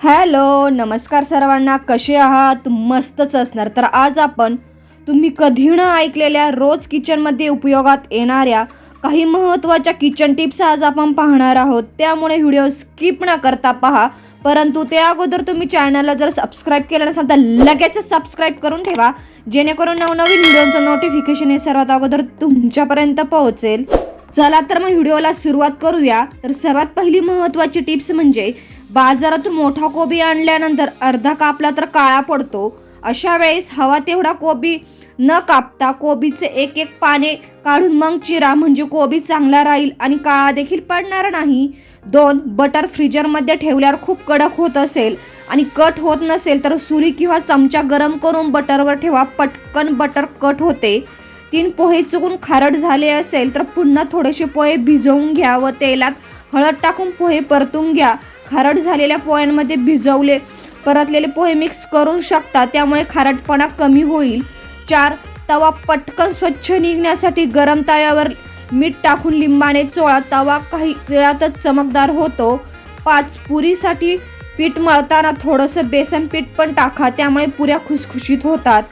Hello नमस्कार सर्वांना. कसे आहात? मस्तच असणार. तर आज आपण तुम्ही कधी न ऐकलेल्या रोज किचनमध्ये उपयोगात येणाऱ्या काही महत्त्वाच्या किचन टिप्स आज आपण पाहणार आहोत. त्यामुळे व्हिडिओ स्किप न करता पहा. परंतु त्या अगोदर तुम्ही चॅनलला जर सबस्क्राईब केलं नसाल तर लगेच सबस्क्राईब करून ठेवा. जेणेकरून नवनवीन व्हिडिओचं नोटिफिकेशन हे सर्वात अगोदर तुमच्यापर्यंत पोहोचेल. चला तर मग व्हिडिओला सुरुवात करूया. तर सर्वात पहिली महत्त्वाची टिप्स म्हणजे बाजारातून मोठा कोबी आणल्यानंतर अर्धा कापला तर काळा पडतो. अशा वेळेस हवा तेवढा कोबी न कापता कोबीचे एक एक पाने काढून मग चिरा म्हणजे कोबी चांगला राहील आणि काळा देखील पडणार नाही. दोन बटर फ्रीजरमध्ये ठेवल्यावर खूप कडक होत असेल आणि कट होत नसेल तर सुरी किंवा चमचा गरम करून बटरवर ठेवा पटकन बटर कट होते. तीन पोहे चुकून खारट झाले असेल तर पुन्हा थोडेसे पोहे भिजवून घ्या व तेलात हळद टाकून पोहे परतून घ्या. खारट झालेल्या पोह्यांमध्ये भिजवले परतलेले पोहे मिक्स करू शकता त्यामुळे खारटपणा कमी होईल. चार तवा पटकन स्वच्छ निघण्यासाठी गरम तव्यावर मीठ टाकून लिंबाने चोळा. तवा काही वेळातच चमकदार होतो. पाच पुरीसाठी पीठ मळताना थोडंसं बेसन पीठ पण टाका त्यामुळे पुऱ्या खुसखुशीत होतात.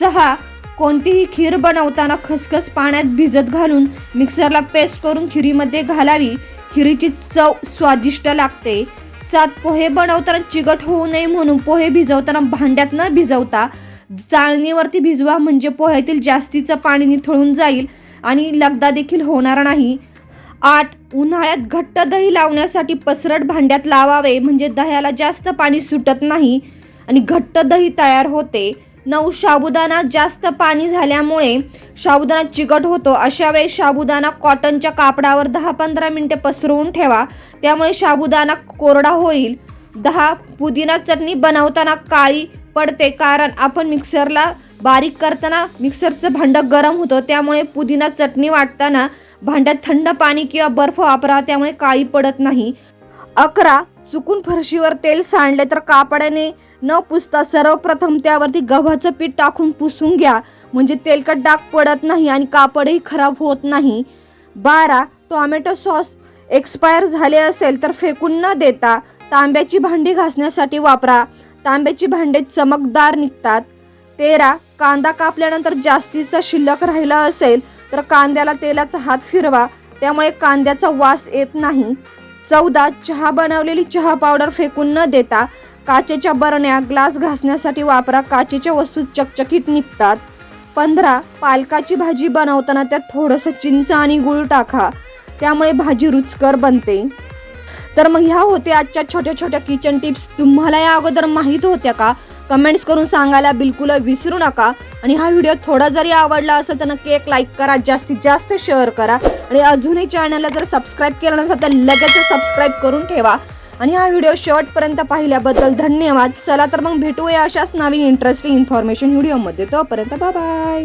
सहा कोणतीही खीर बनवताना खसखस पाण्यात भिजत घालून मिक्सरला पेस्ट करून खिरीमध्ये घालावी. खिरीची चव स्वादिष्ट लागते. सात पोहे बनवताना चिकट होऊ नये म्हणून पोहे भिजवताना भांड्यात न भिजवता चाळणीवरती भिजवा म्हणजे पोह्यातील जास्तीचं पाणी निथळून जाईल आणि लगदा देखील होणार नाही. आठ उन्हाळ्यात घट्ट दही लावण्यासाठी पसरट भांड्यात लावावे म्हणजे दह्याला जास्त पाणी सुटत नाही आणि घट्ट दही तयार होते. नऊ साबुदाणा जास्त पाणी झाल्यामुळे साबुदाणा चिकट होतो. अशा वेळी साबुदाणा कॉटनच्या कापडावर दहा पंधरा मिनटे पसरवून ठेवा. त्यामुळे साबुदाणा कोरडा होईल. दहा पुदिना चटणी बनवताना काळी पडते कारण आपण मिक्सरला बारीक करताना मिक्सरचं भांडं गरम होतं. त्यामुळे पुदिना चटणी वाटताना भांड्यात थंड पाणी किंवा बर्फ वापरा त्यामुळे काळी पडत नाही. अकरा चुकून फरशीवर तेल सांडले तर कापडाने न पुसता सर्वप्रथम त्यावरती गव्हाचं पीठ टाकून पुसून घ्या. म्हणजे तेलकट डाग पडत नाही आणि कापडही खराब होत नाही. बारा टोमॅटो सॉस एक्सपायर झाले असेल तर फेकून न देता तांब्याची भांडी घासण्यासाठी वापरा. तांब्याची भांडे चमकदार निघतात. तेरा कांदा कापल्यानंतर जास्तीचा शिल्लक राहिला असेल तर कांद्याला तेलाचा हात फिरवा. त्यामुळे कांद्याचा वास येत नाही. चौदा चहा बनवलेली चहा पावडर फेकून न देता काचेच्या बरण्या ग्लास घासण्यासाठी वापरा काचेच्या वस्तू चकचकीत निघतात. पंधरा पालकाची भाजी बनवताना त्यात थोडंसं चिंच आणि गूळ टाका त्यामुळे भाजी रुचकर बनते. तर मग ह्या होत्या आजच्या छोट्या छोट्या किचन टिप्स तुम्हाला या अगोदर माहीत होत्या का? कमेंट्स करून सांगायला बिलकुल विसरू नका. आणि हा व्हिडिओ थोडा जरी आवडला असेल तर नक्की एक लाईक करा जास्तीत जास्त शेअर करा. आणि अजूनही चॅनलला जर सबस्क्राईब केलं नसेल तर लगेच सबस्क्राईब करून ठेवा. आणि हा व्हिडिओ शेवटपर्यंत पाहिल्याबद्दल धन्यवाद. चला तर मग भेटूया अशाच नवीन इंटरेस्टिंग इन्फॉर्मेशन व्हिडिओमध्ये तोपर्यंत बाय